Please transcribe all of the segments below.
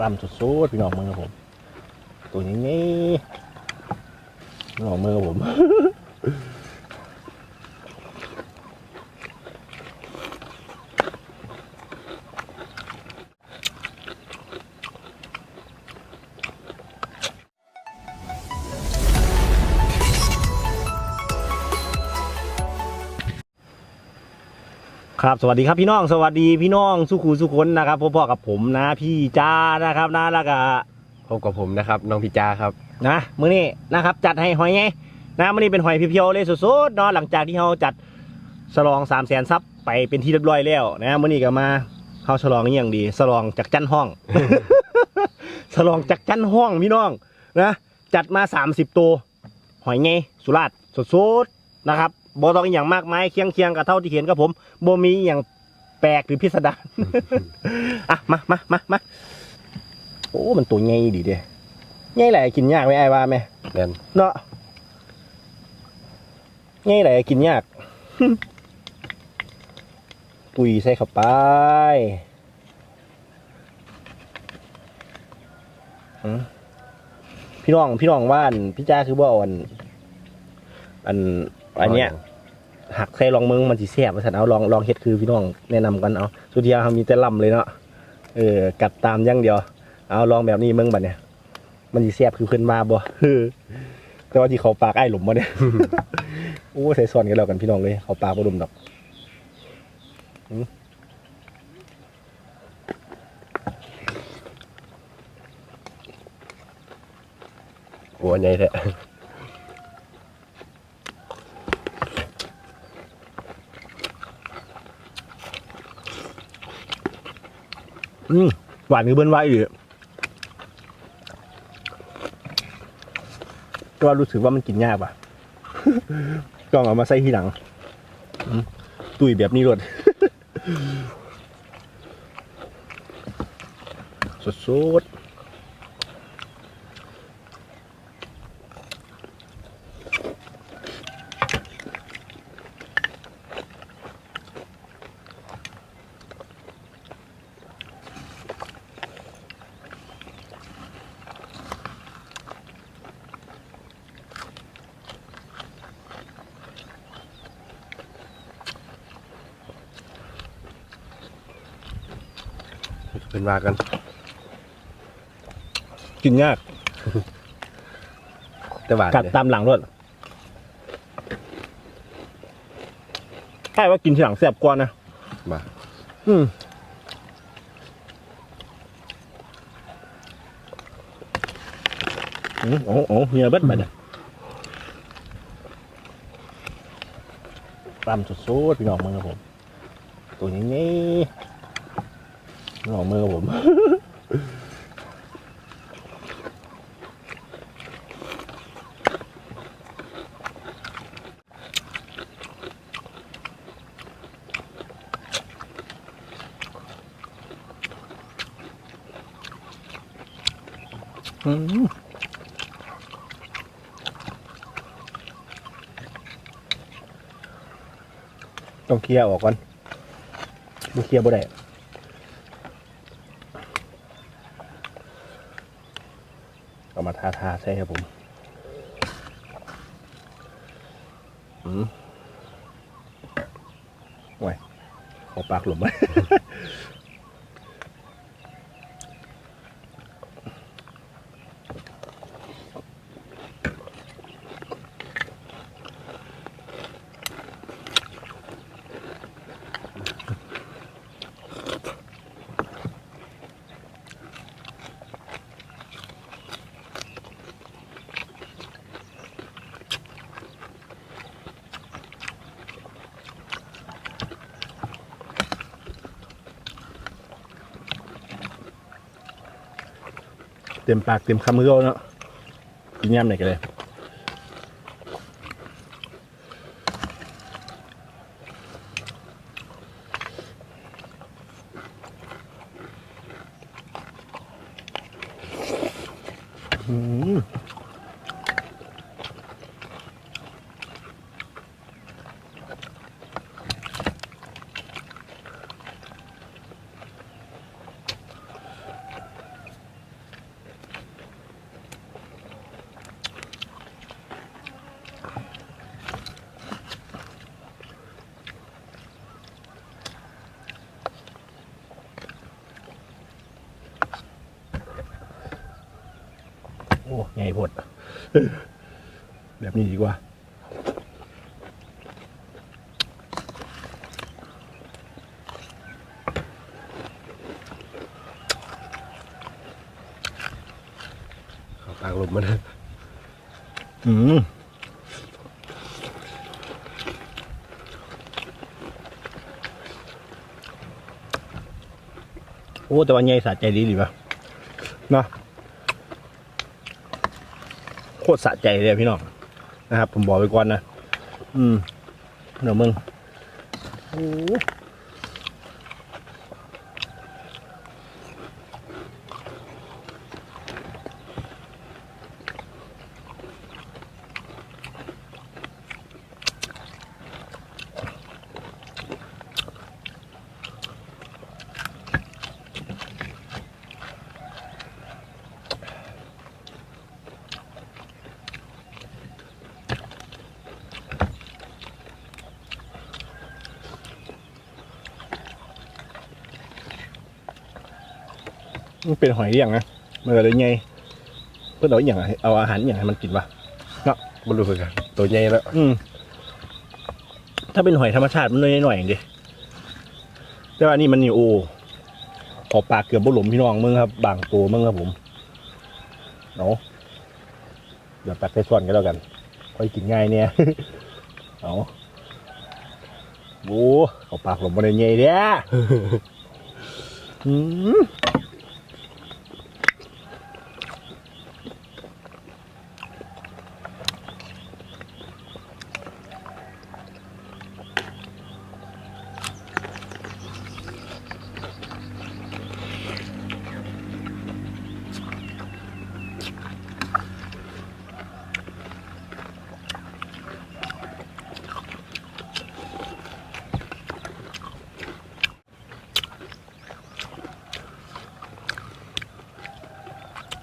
ตำสุดๆพี่น้องมือผม ตัวนี้นี่พี่น้องมือผม ครับสวัสดีครับพี่น้องสวัสดีพี่น้องสุขูสุคนนะครับพ่อๆกับผมนะพี่จ้านะครับนะแล้วก็พบกับผมนะครับน้องพิจาครับนะมื้อนี้นะครับจัดให้หอยไงนะมื้อนี้เป็นหอยเพียวๆเลยสุดๆเนาะหลังจากที่เราจัดฉลอง3 0 0แสนซับไปเป็นที่เรียบร้อยแล้วนะมื้อนี้ก็มาเข้าฉลองนี่อย่างดีฉลองจากจันห้องฉลองจากจันห้องพี่น้องนะจัดมา30ตัวหอยไงสุราษฎร์สุดๆนะครับ บ่ต้องอหย่างมากมายเคียงเคียงๆกับเท่าที่เห็นกับผมบ่มีอหย่างแปลกหรือพิสดาร อะมามามามาโอ้ มันตัวใหญ่ดีเด้ใหญ่แหละกินยากไหมไอ้ว่าไหมเด่นเนาะใหญ่แหละกินยาก ปุ๋ยใส่เข้าไปอืมพี่น้องพี่น้องว่าอันพี่จ้าคือว่าอันอัน อันเนี้ยหักใส่ลองมึงมันสิแซ่บว่าสันเอาลองลองเฮ็ดคือพี่น้องแนะนำกันเอาสุดทียเขามีแต่ลำเลยเนาะเออกัดตามอย่างเดียว เอาลองแบบนี้มึงบัดเนี่ย มันสิแซ่บคือขึ้นมาบ่แต่ว่าที่เขาปากไอ้หลุมมาเนี่ยโอ้ใส่ส่วนกันแล้วกันพี่น้องเลยเขาปากบ่ดุมดอกหัวใหญ่แท้ อืมหวานคือเบิ้นไว้อยู่ก็รู้สึกว่ามันกินยากป่ะต้องเอามาใส่ทีหลังตุยแบบนี้รดสดๆ เป็นว่ากัน กินยากแต่หวานกัดเลยตามหลังรถใช่ว่ากินทีหลังแซ่บกว่านะมาอืมอืมโอ้โอ้เฮียเบิดไปเนี่ยตำสุดๆพี่น้องมือผม ตัวนี้ นี่พี่น้องมือผม อืมต้องเคลียร์ออกก่อนดูเคลียร์บ่ได้เอามาทาใช่ครับผมอืมโอ้ยเขอปากหลุมไว้ ต็มปากเต็มคำมือเอาเนาะกินยำไหนกันเลยอืม ใหญ่พดแบบนี้ดีกว่าเขาปากลมมันอืมโอ้แต่ว่าใหญ่สะใจดีดีป่ะเนาะ โคตรสะใจเลยพี่น้องนะครับ ผมบอกไปก่อนนะ อืมเดี๋ยวมึงโอ้ มันเป็นหอยเลี้ยงนะมันก็เลยไงเพื่อนเอาอหย่างให้เอาอาหารอหย่างให้มันกินวะไม่รู้เหมือนกันตัวใหญ่แล้วอืมถ้าเป็นหอยธรรมชาติมันน้อยหน่อยๆเองดิแต่ว่าอันนี่มันนี่โอ้ขอบปากเกือบบุหลุมพี่น้องมึงครับ บางตัวมึงครับผมเอาเดี๋ยวตักใส่ส่วนกันแล้วกัน ค่อยกินง่ายเนี่ยเอาโอ้ขอบปากหลมมาเลยไงเนี่ยอื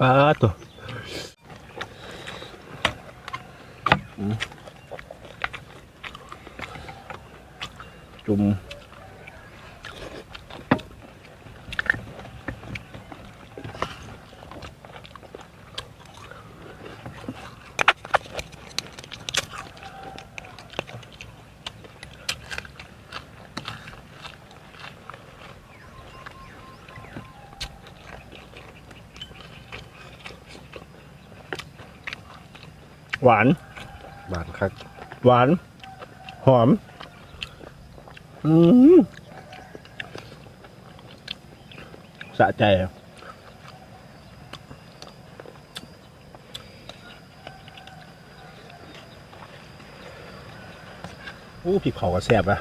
ม หวาน บานคักหวาน หอม อืมสะใจอะอู้พริกเผาก็แซ่บอะ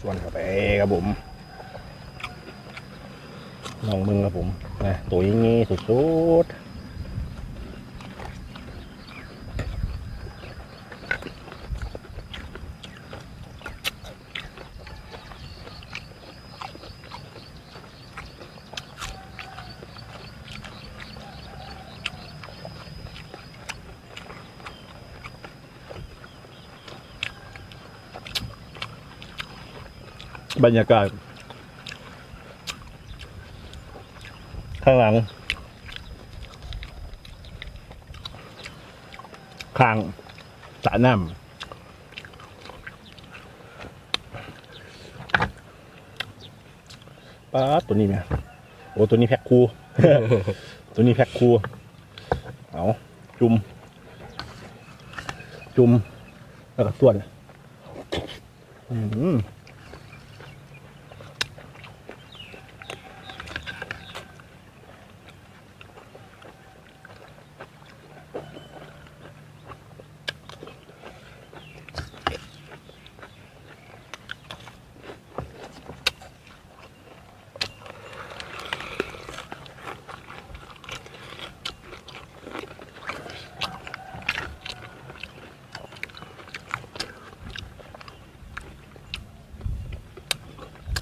ส่วนเข้าไปครับผม ลองมึงครับผมนะตัวยิ่งงี้สุดๆบรรยากาศ ข้างหลัง ข้างสระน้ำป้าดตัวนี้เนี่ยโอ้ตัวนี้แพ็คคูตัวนี้แพ็คคูเอาจุ่มจุ่มแล้วก็ส่วน อืม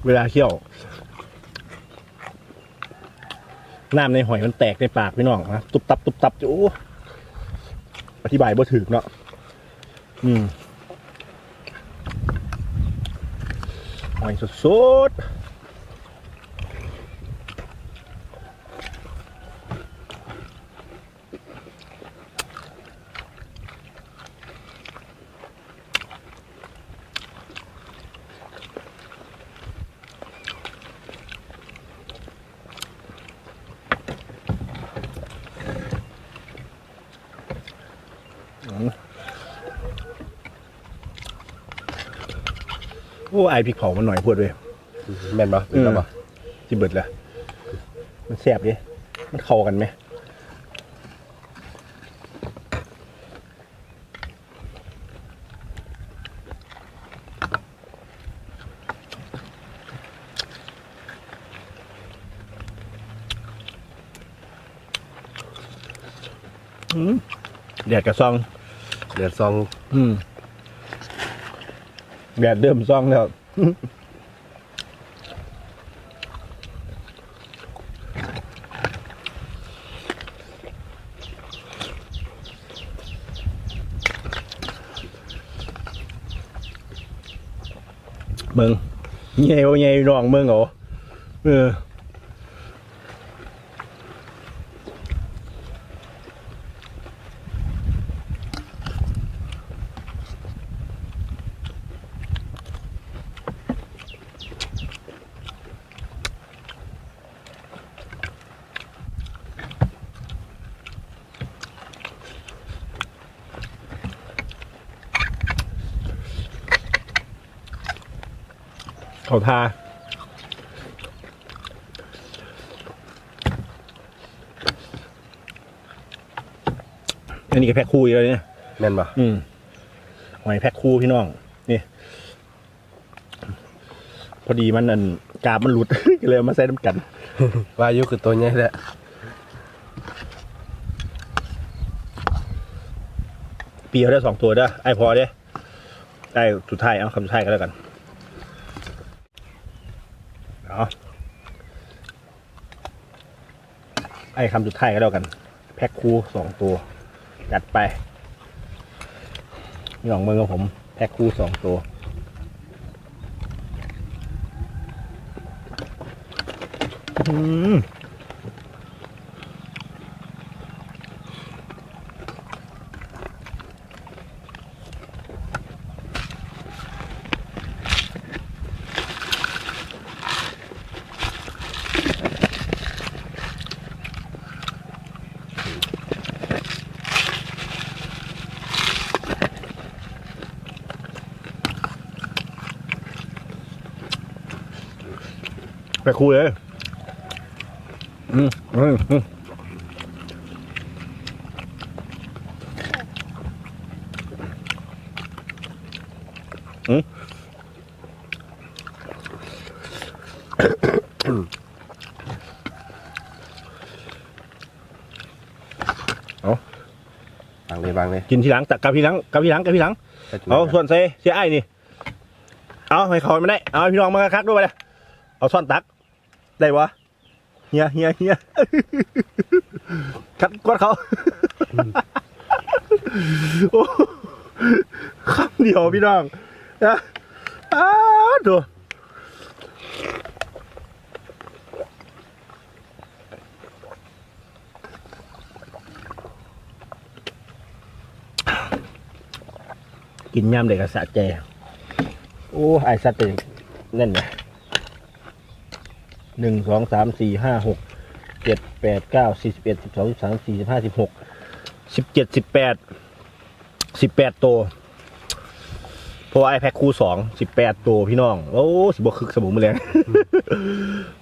เวลาเคี่ยว น้ำในหอยมันแตกในปากพี่น้องนะตุบตับตุบตับจะโอ้อธิบายบ่ถึกเนาะอืมหอยสดๆ โอ้ไอพริกเผามันหน่อยพูดเลยแม่นปะเป็นปะสิเบิดละมันแซ่บดิมันเข้ากันไหมอืมแดดกระซอง เดือดซอง อืม แดดเริ่มซ่องแล้ว มึงเงี้ยวเงี้ยน้องมึงเหรอเออ เขาทาอันนี้ก็แพ็คคู่อีกแล้วเนี่ยแม่นปะอืมหอยแพ็คคู่พี่น้อง นี่ พอดีมันอันกาบมันหลุด ก็เลยเอามาใส่น้ำกันว่าอายุคือตัวใหญ่แหละปีเขาได้สองตัวเด้อไอพอเด้ได้สุดท้ายเอาคำสุดท้ายก็แล้วกัน เอไอคำสุดท้ายก็แล้วกัน แพ็คคูสองตัว จัดไปนี่ของเมืองกับผม แพ็คคูสองตัวอืม ไปคุยเลย อืมอืมอืมอืมเอาบางเลยบางเลยกินทีหลังตักกับทีหลังกับทีหลังกับทีหลังถ้จุ่มเอาส่วนเซเสียไอ้นี่ เอาให้เขาไม่ได้ เอาให้พี่น้องมาคักด้วยไปเลยเอาซ่อนตัก ได้วะเฮียเฮียเฮียคัดกวดเขาโอ้คำเดียวพี่น้องนะอ้าวดูกินย่ำเด็กกระสะใจโอ้ไอสัตว์เป็นแน่นเลย หนึ่งสองสามสี่ห้าหกเจ็ดแปดเก้าสี่สิบเอ็ดสิบสองสิบสามสี่สิบห้าสิบหกสิบเจ็ดสิบแปดสิบแปดตัวเพราะว่าไอแพ็คคู่สองสิบแปดตัวพี่น้อง โอ้สิบวกคึกสมุนมือแรง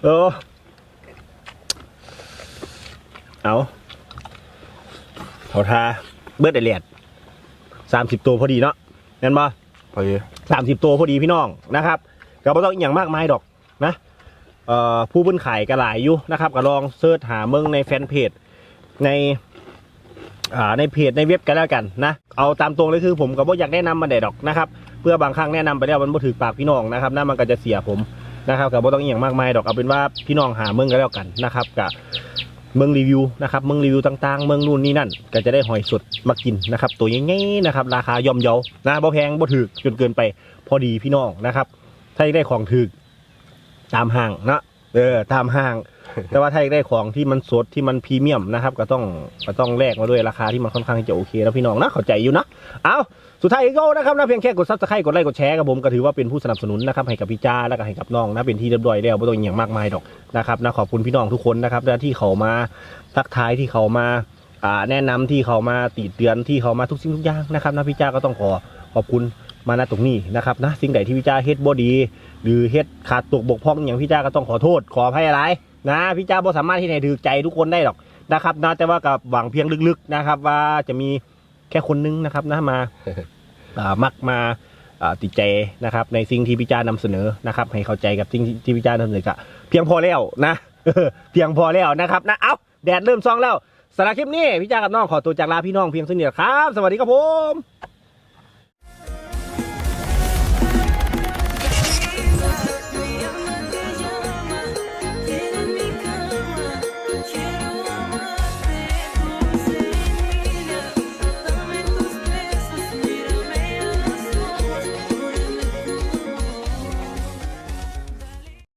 เออเอาเขาทาเบิร์ดไอเลียดสามสิบตัวพอดีเนาะงั้นบ่พอดีสามสิบตัวพอดีพี่น้องนะครับก็ไม่ต้องอหย่างมากมายดอกนะเอ่อ ผู้เพิ่นขายก็หลายอยู่นะครับก็ลองเสิร์ชหาเมืองในแฟนเพจในในเพจในเว็บกันแล้วกันนะเอาตามตรงเลยคือผมก็บ่อยากแนะนำมาแดดอกนะครับเพื่อบางครั้งแนะนำไปแล้วมันบ่ถือปากพี่น้องนะครับนั่นมันก็จะเสียผมนะครับก็บ่ต้องอหย่างมากมายดอกเอาเป็นว่าพี่น้องหาเมืองกันแล้วกันนะครับกับเมืองรีวิวนะครับเมืองรีวิวต่างๆ เมืองนู่นนี่นั่น ก็จะได้หอยสดมากินนะครับ ตัวใหญ่ๆนะครับ ราคาย่อมเยานะบ่แพงบ่ถือจนเกินไป พอดีพี่น้องนะครับ ถ้าได้ของถึก ตามห้างนะเออตามห้าง แต่ว่าถ้าอยากได้ของที่มันสดที่มันพรีเมียมนะครับก็ต้องก็ต้องแลกมาด้วยราคาที่มันค่อนข้างที่จะโอเคแล้วพี่น้องนะเข้าใจอยู่นะเอาสุดท้ายก็นะครับนะเพียงแค่กดซับสไครต์กดไลค์กดแชร์กับผมก็ถือว่าเป็นผู้สนับสนุนนะครับให้กับพี่จ้าแล้วก็ให้กับน้องนะเป็นที่เรียบร้อยแล้วไม่ต้องอหย่างมากมายดอกนะครับนะขอบคุณพี่น้องทุกคนนะครับที่เขามาทักทายที่เขามาอ่าแนะนำที่เขามาติเตือนที่เขามาทุกสิ่งทุกอย่างนะครับนะพี่จ้าก็ต้องขอขอบคุณ มาณตรงนี้นะครับนะสิ่งใดที่พี่จ้าเฮ็ดบ่ดี หรือเฮ็ดขาดตกบกพร่องอย่างพี่จ้าก็ต้องขอโทษ ขออภัยอะไรนะพี่จ้าบ่สามารถที่ไหนถือใจทุกคนได้หรอกนะครับนะแต่ว่ากับหวังเพียงลึกๆนะครับ ว่าจะมีแค่คนนึงนะครับนะมาอ่ามักมาอ่าติดใจนะครับ ในสิ่งที่พี่จ้านำเสนอนะครับ ให้เข้าใจกับสิ่งที่พี่จ้านำเสนอก็เพียงพอแล้วนะเพียงพอแล้วนะครับนะเอาแดดเริ่มซองแล้วสำหรับคลิปนี้พี่จ้ากับน้องขอตัวจากลาพี่น้องเพียงเท่านี้ครับ สวัสดีครับผม